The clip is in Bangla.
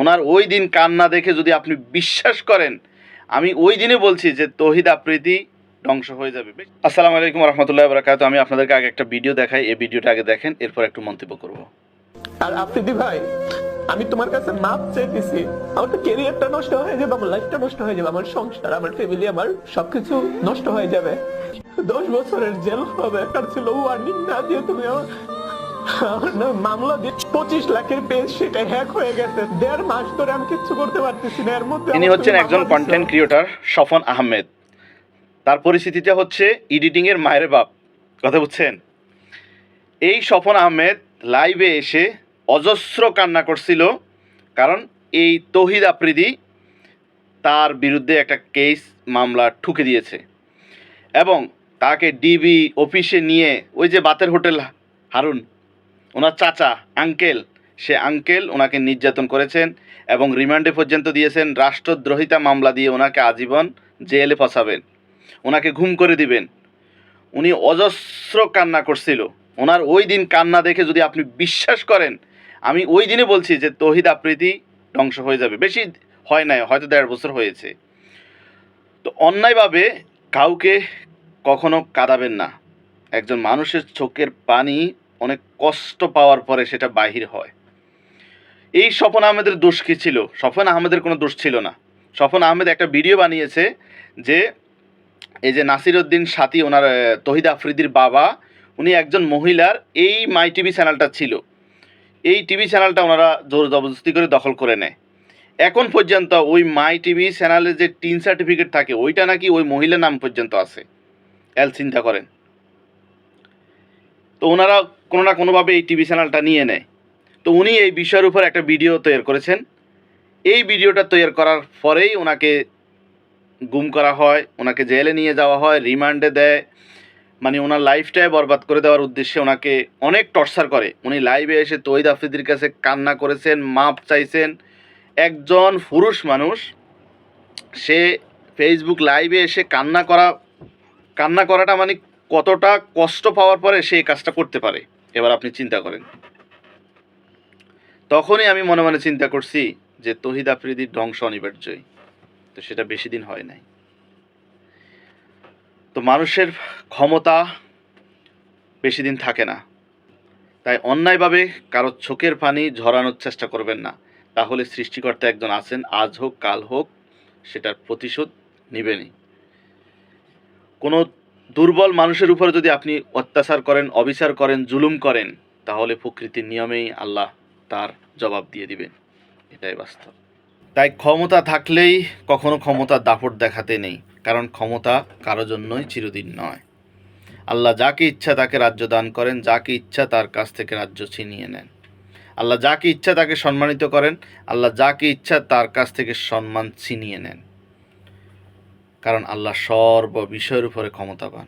ওনার ওই দিন কান্না দেখে যদি আপনি বিশ্বাস করেন, আমি ওই দিনে বলছি যে তহিদ আপ্রীতি ধ্বংস হয়ে যাবে। আসসালামু আলাইকুম রহমতুল্লাহ বরাকাত আমি আপনাদেরকে আগে একটা ভিডিও দেখাই, এই ভিডিওটা আগে দেখেন, এরপর একটু মন্তব্য করব। আর আফ্রিদি ভাই, আমি তোমার কাছে মাপ চাইতেছি। আমার তো ক্যারিয়ারটা নষ্ট হয়ে যাবে, আমার লাইফটা নষ্ট হয়ে যাবে, আমার সংসার, আমার ফ্যামিলি আমার সবকিছু নষ্ট হয়ে যাবে। দশ বছরের জেল হবে, তার ছিল ওয়ার্নিং না দিয়ে তুমি আমার মামলা দিয়ে পঁচিশ লাখের পেজ সেটা হ্যাক হয়ে গেছে। দেড় মাস ধরে আমি কিচ্ছু করতে পারতেছি না। এর মধ্যে ইনি হচ্ছেন একজন কন্টেন্ট ক্রিয়েটর স্বপন আহমেদ। তার পরিস্থিতিটা হচ্ছে এডিটিং এর মায়ের বাপ। কথা বুঝছেন? এই স্বপন আহমেদ লাইভে এসে অজস্র কান্না করছিল কারণ এই তহিদ আফ্রিদি তার বিরুদ্ধে একটা কেস মামলা ঠুকে দিয়েছে। এবং তাকে ডিবি অফিসে নিয়ে ওই যে বাতের হোটেল হারুন ওনার চাচা আঙ্কেল সে আঙ্কেল ওনাকে নির্যাতন করেছেন এবং রিমান্ডে পর্যন্ত দিয়েছেন রাষ্ট্রদ্রোহিতা মামলা দিয়ে ওনাকে আজীবন জেলে ফসাবেন ওনাকে ঘুম করে দিবেন। উনি অজস্র কান্না করছিল। ওনার ওই দিন কান্না দেখে যদি আপনি বিশ্বাস করেন, আমি ওই দিনে বলছি যে তহিদ আপ্রীতি ধ্বংস হয়ে যাবে। বেশি হয় নাই, হয়তো দেড় বছর হয়েছে। তো অন্যায়ভাবে কাউকে কখনো কাঁদাবেন না। একজন মানুষের চোখের পানি অনেক কষ্ট পাওয়ার পরে সেটা বাহির হয়। এই স্বপন আহমেদের দোষ কী ছিল? স্বপন আহমেদের কোনো দোষ ছিল না। স্বপন আহমেদ একটা ভিডিও বানিয়েছে যে, এই যে নাসির উদ্দিন সাথী, ওনার তহিদ আফ্রিদির বাবা, উনি একজন মহিলার এই মাই টিভি চ্যানেলটা ছিল। এই টিভি চ্যানেলটা ওনারা জোর জবরদস্তি করে দখল করে নেয়। এখন পর্যন্ত ওই মাই টিভি চ্যানেলের যে টিন সার্টিফিকেট থাকে, ওইটা নাকি ওই মহিলার নাম পর্যন্ত আছে। এল চিন্তা করেন। তো ওনারা কোনো না কোনোভাবে এই টিভি চ্যানেলটা নিয়ে নেয়। তো উনি এই বিষয়ের উপর একটা ভিডিও তৈরি করেছেন। এই ভিডিওটা তৈরি করার পরেই ওনাকে গুম করা হয়, ওনাকে জেলে নিয়ে যাওয়া হয়, রিমান্ডে দেয়। মানে ওনার লাইফটাই বরবাদ করে দেওয়ার উদ্দেশ্যে ওনাকে অনেক টর্চার করে। উনি লাইভে এসে তৈদ আফ্রিদির কাছে কান্না করেছেন, মাপ চাইছেন। একজন পুরুষ মানুষ, সে ফেসবুক লাইভে এসে কান্না করা, কান্না করাটা মানে কতটা কষ্ট পাওয়ার পরে সে এই কাজটা করতে পারে? এবার আপনি চিন্তা করেন। তখনই আমি মনে মনে চিন্তা করছি যে তহিদ আফ্রিদির ধ্বংস অনিবার্যই। তো সেটা বেশি দিন হয় নাই। তো মানুষের ক্ষমতা বেশি দিন থাকে না। তাই অন্যায়ভাবে কারও চোখের পানি ঝরানোর চেষ্টা করবেন না। তাহলে সৃষ্টিকর্তা একজন আছেন, আজ হোক, কাল হোক, সেটার প্রতিশোধ নেবেনি কোনো দুর্বল মানুষের উপরে যদি আপনি অত্যাচার করেন, অবিচার করেন, জুলুম করেন, তাহলে প্রকৃতির নিয়মেই আল্লাহ তার জবাব দিয়ে দিবেন। এটাই বাস্তব। তাই ক্ষমতা থাকলেই কখনো ক্ষমতার দাপট দেখাতে নেই, কারণ ক্ষমতা কারও জন্যই চিরদিন নয়। আল্লাহ যাকে ইচ্ছা তাকে রাজ্য দান করেন, যাকে ইচ্ছা তার কাছ থেকে রাজ্য ছিনিয়ে নেন। আল্লাহ যাকে ইচ্ছা তাকে সম্মানিত করেন, আল্লাহ যাকে ইচ্ছা তার কাছ থেকে সম্মান ছিনিয়ে নেন। কারণ আল্লাহ সর্ব বিষয়ের উপরে ক্ষমতাবান।